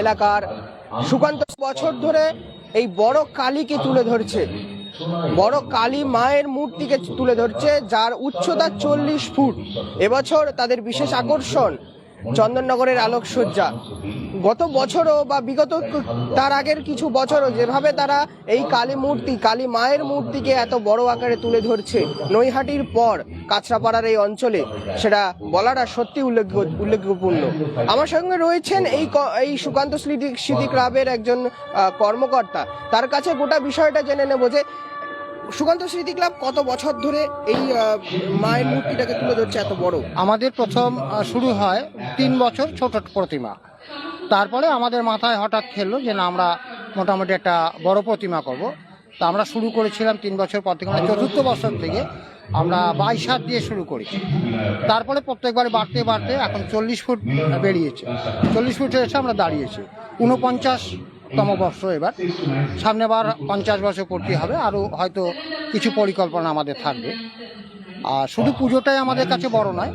এলাকার সুকান্ত বছর ধরে এই বড় কালীকে তুলে ধরছে। বড় কালী মায়ের মূর্তিকে তুলে ধরছে, যার উচ্চতা চল্লিশ ফুট। এবছর তাদের বিশেষ আকর্ষণ চন্দননগরের আলোকসজ্জা। গত বছরও বা বিগত তার আগের কিছু বছরও যেভাবে তারা এই কালী মূর্তি কালী মায়ের মূর্তিকে এত বড় আকারে তুলে ধরছে নৈহাটির পর কাছড়াপাড়ার এই অঞ্চলে সেটা বলাটা সত্যি উল্লেখ উল্লেখপূর্ণ আমার সঙ্গে রয়েছেন এই এই সুকান্ত স্মৃতি স্মৃতি ক্লাবের একজন কর্মকর্তা। তার কাছে গোটা বিষয়টা জেনে নেব যে সুকান্ত স্মৃতি ক্লাব কত বছর ধরে এই মায়ের মূর্তিটাকে তুলে ধরছে এত বড়? আমাদের প্রথম শুরু হয় তিন বছর ছোট প্রতিমা। তারপরে আমাদের মাথায় হঠাৎ খেললো যে না, আমরা মোটামুটি একটা বড় প্রতিমা করব। তা আমরা শুরু করেছিলাম তিন বছর পর থেকে মানে চতুর্থ বছর থেকে আমরা বাইশ হাত দিয়ে শুরু করেছি। তারপরে প্রত্যেকবার বাড়তে বাড়তে এখন চল্লিশ ফুট বেরিয়েছে। চল্লিশ ফুটে এসে আমরা দাঁড়িয়েছি। উনপঞ্চাশতম বর্ষ এবার। সামনে বার পঞ্চাশ বছর পূর্তি হবে আরও হয়তো কিছু পরিকল্পনা আমাদের থাকবে। আর শুধু পুজোটাই আমাদের কাছে বড় নয়,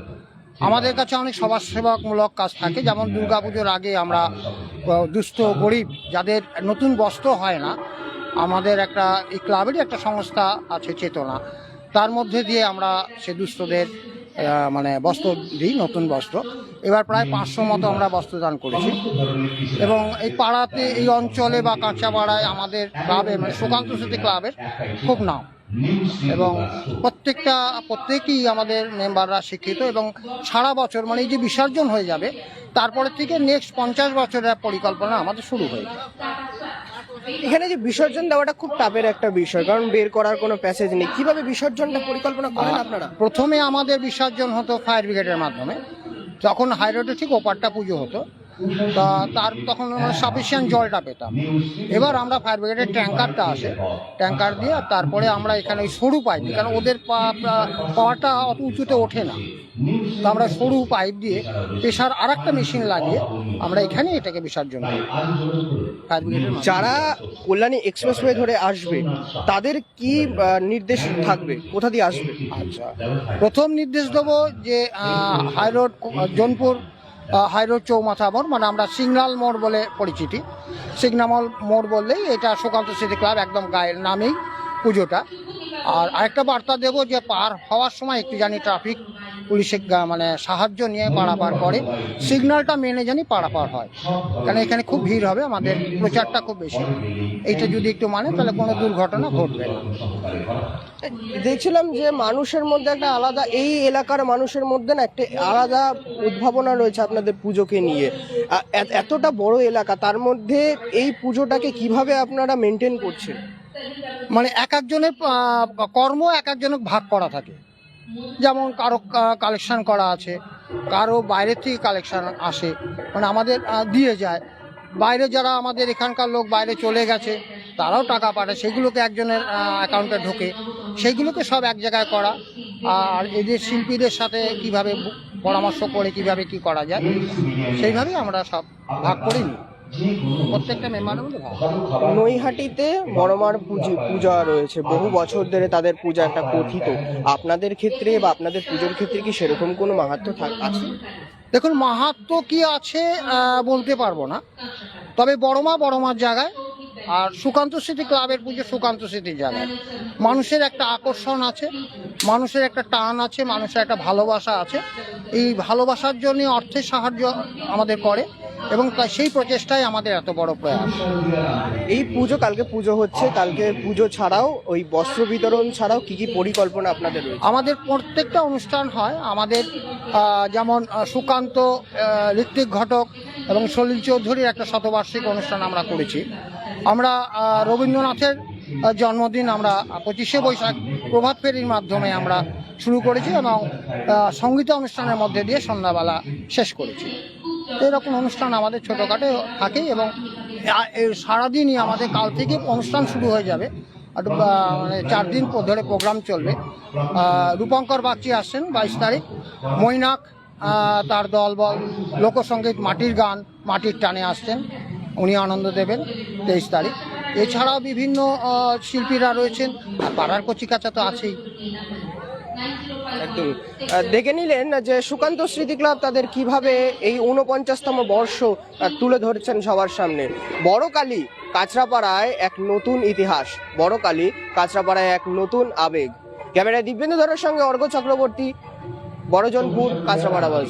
আমাদের কাছে অনেক সমাজসেবামূলক কাজ থাকে। যেমন দুর্গাপুজোর আগে আমরা দুস্থ, গরিব যাদের নতুন বস্ত্র হয় না, আমাদের একটা, এই ক্লাবেরই একটা সংস্থা আছে চেতনা। তার মধ্যে দিয়ে আমরা সে দুস্থদের মানে বস্ত্র দিই, নতুন বস্ত্র। এবার প্রায় পাঁচশো মতো আমরা বস্ত্রদান করেছি। এবং এই পাড়াতে, এই অঞ্চলে বা কাঁচাপাড়ায় আমাদের ক্লাবে মানে সুকান্ত স্মৃতি ক্লাবের খুব নাম। এবং প্রত্যেকটা, প্রত্যেকেই আমাদের মেম্বাররা শিক্ষিত এবং সারা বছর মানে এই যে বিসর্জন হয়ে যাবে, তারপরে থেকে নেক্সট পঞ্চাশ বছরের পরিকল্পনা আমাদের শুরু হয়ে এখানে যে বিসর্জন দেওয়াটা খুব টাপের একটা বিষয় কারণ বের করার কোনো প্যাসেজ নেই। কীভাবে বিসর্জনটা পরিকল্পনা করেন আপনারা? প্রথমে আমাদের বিসর্জন হতো ফায়ার ব্রিগেডের মাধ্যমে। তখন হাইরোডে ঠিক ওপারটা পুজো হতো তা তার তখন আমরা সাফিসিয়েন্ট জলটা পেতাম। এবার আমরা ফায়ার ব্রিগেডের ট্যাঙ্কারটা আসে। ট্যাঙ্কার দিয়ে আর তারপরে আমরা এখানে ওই সরু পাইপ দিই কারণ ওদের পাওয়াটা অত উঁচুতে ওঠে না। তো আমরা সরু পাইপ দিয়ে প্রেশার আর একটা মেশিন লাগিয়ে আমরা এখানে এটাকে বিসর্জন করি। ফায়ার ব্রিগেডের যারা কল্যাণী এক্সপ্রেসওয়ে ধরে আসবে তাদের কি নির্দেশ থাকবে? কোথা দিয়ে আসবে? আচ্ছা। প্রথম নির্দেশ দেবো যে high road Jaunpur high road চৌমাথা মোড় মানে আমরা সিগনাল মোড় বলে পরিচিতি। সিগনামল মোড় বললেই এটা সুকান্ত স্মৃতি ক্লাব একদম গায়ের নামেই পুজোটা। আর আরেকটা বার্তা দেবো যে পার হওয়ার সময় একটু জানি ট্রাফিক পুলিশের গা- মানে সাহায্য নিয়ে পারাপার করে সিগন্যালটা মেনে জানি পারাপার হয়। কারণ এখানে খুব ভিড় হবে আমাদের প্রচারটা খুব বেশি। এইটা যদি একটু মানে তাহলে কোনো দুর্ঘটনা ঘটবে না। দেখছিলাম যে মানুষের মধ্যে একটা আলাদা এই এলাকার মানুষের মধ্যে না একটা আলাদা উদ্ভাবনা রয়েছে আপনাদের পুজোকে নিয়ে। এতটা বড় এলাকা তার মধ্যে এই পুজোটাকে কীভাবে আপনারা মেনটেন করছেন? মানে এক একজনের কর্ম এক একজনের ভাগ করা থাকে। যেমন কারও কালেকশন করা আছে, কারও বাইরের থেকে কালেকশান আসে মানে আমাদের দিয়ে যায়। বাইরে যারা আমাদের এখানকার লোক বাইরে চলে গেছে, তারাও টাকা পাঠায় সেগুলোকে একজনের অ্যাকাউন্টে ঢোকে। সেগুলোকে সব এক জায়গায় করা। আর এদের শিল্পীদের সাথে কীভাবে পরামর্শ করে, কীভাবে কি করা যায়, সেইভাবেই আমরা সব ভাগ করে নিই। প্রত্যেকটা নৈহাটিতে বড়মার পুজো পূজা রয়েছে। বহু বছর ধরে তাদের পূজা একটা কথিত। আপনাদের ক্ষেত্রে বা আপনাদের পুজোর ক্ষেত্রে কি সেরকম কোনো মাহাত্ম থাক- আছে? দেখুন মাহাত্ম কি আছে বলতে পারব না। তবে বড়মা বড়মার জায়গায় আর সুকান্ত স্মৃতি ক্লাবের পুজো সুকান্ত স্মৃতির জায়গায়। মানুষের একটা আকর্ষণ আছে মানুষের একটা টান আছে মানুষের একটা ভালোবাসা আছে। এই ভালোবাসার জন্য অর্থের সাহায্য আমাদের করে। এবং সেই প্রচেষ্টাই আমাদের এত বড় প্রয়াস। এই পুজো কালকে পুজো হচ্ছে কালকে পুজো ছাড়াও ওই বস্ত্র বিতরণ ছাড়াও কি কি পরিকল্পনা আপনাদের রয়েছে? আমাদের প্রত্যেকটা অনুষ্ঠান হয় আমাদের যেমন সুকান্ত ঋত্বিক ঘটক এবং সলিল চৌধুরীর একটা শতবার্ষিক অনুষ্ঠান আমরা করেছি। আমরা রবীন্দ্রনাথের জন্মদিন আমরা পঁচিশে বৈশাখ প্রভাত ফেরির মাধ্যমে আমরা শুরু করেছি এবং সংগীত অনুষ্ঠানের মধ্যে দিয়ে সন্ধ্যাবেলা শেষ করেছি। এরকম অনুষ্ঠান আমাদের ছোটোখাটো থাকে এবং সারাদিনই আমাদের কাল থেকে অনুষ্ঠান শুরু হয়ে যাবে। মানে চার দিন ধরে প্রোগ্রাম চলবে। রূপঙ্কর বাগচি আসছেন বাইশ তারিখ। মৈনাক তার দল বল লোকসঙ্গীত মাটির গান, মাটির টানে আসছেন। উনি আনন্দ দেবেন তেইশ তারিখ। এছাড়াও বিভিন্ন শিল্পীরা রয়েছেন। আর পাড়ার কচিকাচা তো আছেই। দেখে নিলেন যে সুকান্ত স্মৃতি ক্লাব তাদের কীভাবে এই উনপঞ্চাশতম বর্ষ তুলে ধরছেন সবার সামনে। বড় কালী কাঁচরাপাড়ায় এক নতুন ইতিহাস। বড় কালী কাঁচরাপাড়ায় এক নতুন আবেগ। ক্যামেরায় দিব্যেন্দু ধরের সঙ্গে অর্ঘ্য চক্রবর্তী, বড়জনপুর, কাঁচরাপাড়া বাস